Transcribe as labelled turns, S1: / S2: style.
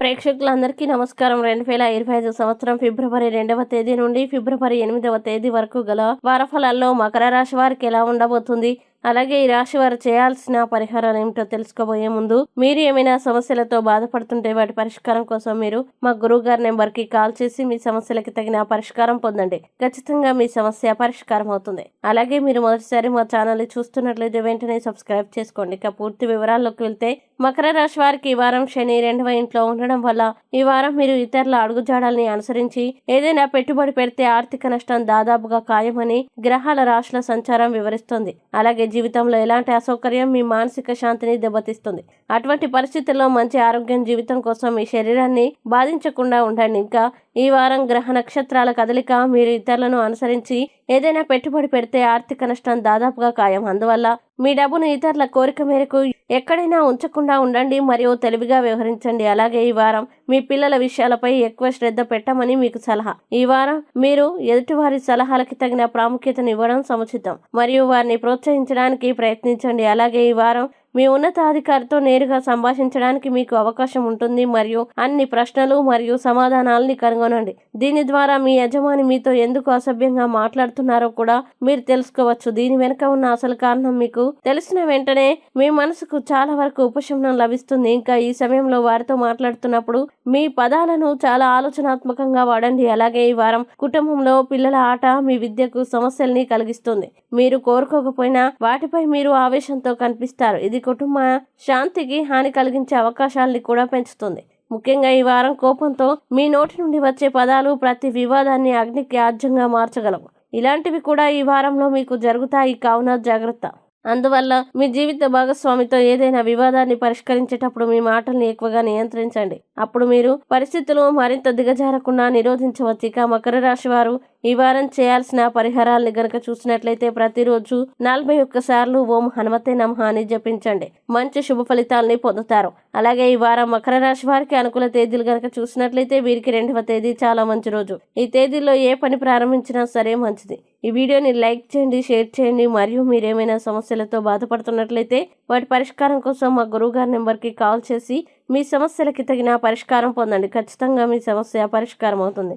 S1: ప్రేక్షకులందరికీ నమస్కారం. రెండు వేల ఇరవై ఐదు సంవత్సరం ఫిబ్రవరి రెండవ తేదీ నుండి ఫిబ్రవరి ఎనిమిదవ తేదీ వరకు గల వారఫలాల్లో మకర రాశి వారికి ఎలా ఉండబోతుంది? అలాగే ఈ రాశి వారు చేయాల్సిన పరిహారాలు ఏమిటో తెలుసుకోబోయే ముందు మీరు ఏమైనా సమస్యలతో బాధపడుతుంటే వాటి పరిష్కారం కోసం మీరు మా గురువు గారి నెంబర్కి కాల్ చేసి మీ సమస్యలకి తగిన పరిష్కారం పొందండి. ఖచ్చితంగా మీ సమస్య పరిష్కారం అవుతుంది. అలాగే మీరు మొదటిసారి మా ఛానల్ చూస్తున్నట్లయితే వెంటనే సబ్స్క్రైబ్ చేసుకోండి. ఇక పూర్తి వివరాల్లోకి వెళ్తే మకర రాశి వారికి ఈ వారం శని రెండవ ఇంట్లో ఉండడం వల్ల ఈ వారం మీరు ఇతరుల అడుగుజాడల్ని అనుసరించి ఏదైనా పెట్టుబడి పెడితే ఆర్థిక నష్టం దాదాపుగా ఖాయమని గ్రహాల రాశుల సంచారం వివరిస్తుంది. అలాగే జీవితంలో ఎలాంటి అసౌకర్యం మీ మానసిక శాంతిని దెబ్బతీస్తుంది. అటువంటి పరిస్థితుల్లో మంచి ఆరోగ్యం జీవితం కోసం మీ శరీరాన్ని బాధించకుండా ఉండండి. ఇంకా ఈ వారం గ్రహ నక్షత్రాల కదలిక మీరు ఇతరులను అనుసరించి ఏదైనా పెట్టుబడి పెడితే ఆర్థిక నష్టం దాదాపుగా ఖాయం. అందువల్ల మీ డబ్బును ఇతరుల కోరిక మేరకు ఎక్కడైనా ఉంచకుండా ఉండండి మరియు తెలివిగా వ్యవహరించండి. అలాగే ఈ వారం మీ పిల్లల విషయాలపై ఎక్కువ శ్రద్ధ పెట్టమని మీకు సలహా. ఈ వారం మీరు ఎదుటివారి సలహాలకి తగిన ప్రాముఖ్యతను ఇవ్వడం సముచితం మరియు వారిని ప్రోత్సహించడానికి ప్రయత్నించండి. అలాగే ఈ వారం మీ ఉన్నతాధికారితో నేరుగా సంభాషించడానికి మీకు అవకాశం ఉంటుంది. మరియు అన్ని ప్రశ్నలు మరియు సమాధానాలని కనుగొనండి. దీని ద్వారా మీ యజమాని మీతో ఎందుకు అసభ్యంగా మాట్లాడుతున్నారో కూడా మీరు తెలుసుకోవచ్చు. దీని వెనుక ఉన్న అసలు కారణం మీకు తెలిసిన వెంటనే మీ మనసుకు చాలా వరకు ఉపశమనం లభిస్తుంది. ఇంకా ఈ సమయంలో వారితో మాట్లాడుతున్నప్పుడు మీ పదాలను చాలా ఆలోచనాత్మకంగా వాడండి. అలాగే ఈ వారం కుటుంబంలో పిల్లల ఆట మీ విద్యకు సమస్యల్ని కలిగిస్తుంది. మీరు కోరుకోకపోయినా వాటిపై మీరు ఆవేశంతో కనిపిస్తారు. ఇది కుటుంబ శాంతికి హాని కలిగించే అవకాశాలని కూడా పెంచుతుంది. ముఖ్యంగా ఈ వారం కోపంతో మీ నోటి నుండి వచ్చే పదాలు ప్రతి వివాదాన్ని అగ్నికి ఆజ్యంగా మార్చగలవు. ఇలాంటివి కూడా ఈ వారంలో మీకు జరుగుతాయి కావున జాగ్రత్త. అందువల్ల మీ జీవిత భాగస్వామితో ఏదైనా వివాదాన్ని పరిష్కరించేటప్పుడు మీ మాటల్ని ఎక్కువగా నియంత్రించండి. అప్పుడు మీరు పరిస్థితులు మరింత దిగజారకుండా నిరోధించవచ్చు. ఇక మకర రాశి వారు ఈ వారం చేయాల్సిన పరిహారాల్ని గనక చూసినట్లయితే ప్రతిరోజు నలభై ఒక్క సార్లు ఓం హనుమతే నమః అని జపించండి. మంచి శుభ ఫలితాలని పొందుతారు. అలాగే ఈ వారం మకర రాశి వారికి అనుకూల తేదీలు గనక చూసినట్లయితే వీరికి రెండవ తేదీ చాలా మంచి రోజు. ఈ తేదీలో ఏ పని ప్రారంభించినా సరే మంచిది. ఈ వీడియోని లైక్ చేయండి షేర్ చేయండి. మరియు మీరేమైనా సమస్యలతో బాధపడుతున్నట్లయితే వాటి పరిష్కారం కోసం మా గురువు గారి నెంబర్కి కాల్ చేసి మీ సమస్యలకి తగిన పరిష్కారం పొందండి. ఖచ్చితంగా మీ సమస్య పరిష్కారం అవుతుంది